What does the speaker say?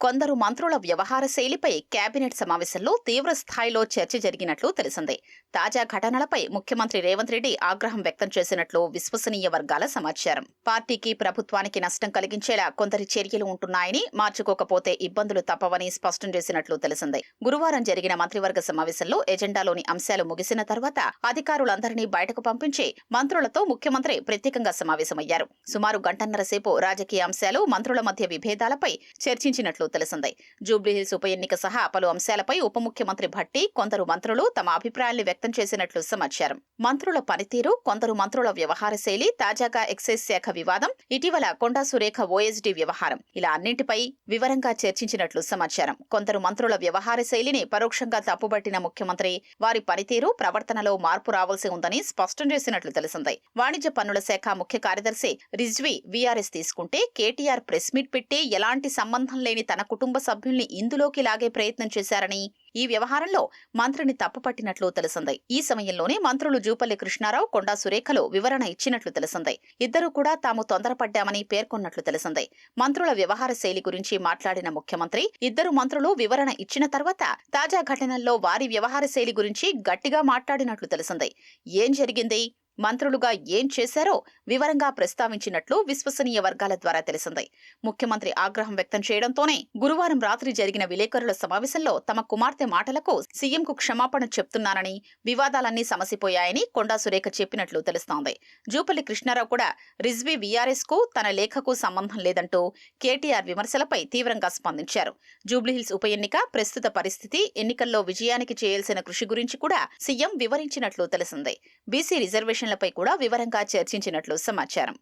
కొందరు మంత్రుల వ్యవహార శైలిపై కేబినెట్ సమావేశంలో తీవ్ర స్థాయిలో చర్చ జరిగినట్లు తెలిసిందే. తాజా ఘటనలపై ముఖ్యమంత్రి రేవంత్ రెడ్డి ఆగ్రహం వ్యక్తం చేసినట్లు విశ్వసనీయ వర్గాల సమాచారం. పార్టీకి ప్రభుత్వానికి నష్టం కలిగించేలా కొందరి చర్యలు ఉంటున్నాయని మార్చుకోకపోతే ఇబ్బందులు తప్పవని స్పష్టం చేసినట్లు తెలిసిందే. గురువారం జరిగిన మంత్రివర్గ సమావేశంలో ఎజెండాలోని అంశాలు ముగిసిన తర్వాత అధికారులందరినీ బయటకు పంపించి మంత్రులతో ముఖ్యమంత్రి ప్రత్యేకంగా సమావేశమయ్యారు. సుమారు గంటన్నర సేపు రాజకీయ అంశాలు మంత్రుల మధ్య విభేదాలపై చర్చించినట్లు తెలిసిందే. జూబ్లీహిల్స్ ఉప ఎన్నిక సహా పలు అంశాలపై ఉప ముఖ్యమంత్రి భట్టి కొందరు మంత్రులు తమ అభిప్రాయాల్ని వ్యక్తం చేసినట్లు సమాచారం. మంత్రుల పనితీరు కొందరు మంత్రుల వ్యవహార శైలి తాజాగా ఎక్సైజ్ శాఖ వివాదం ఇటీవల కొండా సురేఖ ఓఎస్డీ వ్యవహారం ఇలా అన్నింటిపై వివరంగా చర్చించినట్లు సమాచారం. కొందరు మంత్రుల వ్యవహార శైలిని పరోక్షంగా తప్పుబట్టిన ముఖ్యమంత్రి వారి పనితీరు ప్రవర్తనలో మార్పు రావాల్సి ఉందని స్పష్టం చేసినట్లు తెలిసిందే. వాణిజ్య పన్నుల శాఖ ముఖ్య కార్యదర్శి రిజ్వీ వీఆర్ఎస్ తీసుకుంటే కేటీఆర్ ప్రెస్ మీట్ పెట్టి ఎలాంటి సంబంధం లేని తన తన కుటుంబ సభ్యుల్ని ఇందులోకి లాగే ప్రయత్నం చేశారని ఈ వ్యవహారంలో మంత్రిని తప్పుపట్టినట్లు తెలిసిందే. ఈ సమయంలోనే మంత్రులు జూపల్లి కృష్ణారావు కొండా సురేఖలు వివరణ ఇచ్చినట్లు తెలిసిందే. ఇద్దరూ కూడా తాము తొందరపడ్డామని పేర్కొన్నట్లు తెలిసిందే. మంత్రుల వ్యవహార శైలి గురించి మాట్లాడిన ముఖ్యమంత్రి ఇద్దరు మంత్రులు వివరణ ఇచ్చిన తర్వాత తాజా ఘటనల్లో వారి వ్యవహార శైలి గురించి గట్టిగా మాట్లాడినట్లు తెలిసిందే. ఏం జరిగింది? మంత్రులుగా ఏం చేశారో వివరంగా ప్రస్తావించినట్లు విశ్వసనీయ వర్గాల ద్వారా తెలిసింది. ముఖ్యమంత్రి ఆగ్రహం వ్యక్తం చేయడంతోనే గురువారం రాత్రి జరిగిన విలేకరుల సమావేశంలో తమ కుమార్తె మాటలకు సీఎంకు క్షమాపణ చెప్తున్నానని వివాదాలన్నీ సమసిపోయాయని కొండా సురేఖ చెప్పినట్లు తెలుస్తోంది. జూపల్లి కృష్ణారావు కూడా రిజ్వీ వీఆర్ఎస్కు తన లేఖకు సంబంధం లేదంటూ కేటీఆర్ విమర్శలపై తీవ్రంగా స్పందించారు. జూబ్లీహిల్స్ ఉప ఎన్నిక ప్రస్తుత పరిస్థితి ఎన్నికల్లో విజయానికి చేయాల్సిన కృషి గురించి కూడా సీఎం వివరించినట్లు తెలిసిందే. బీసీ రిజర్వేషన్ రిజర్వేషన్లపై కూడా వివరంగా చర్చించినట్లు సమాచారం.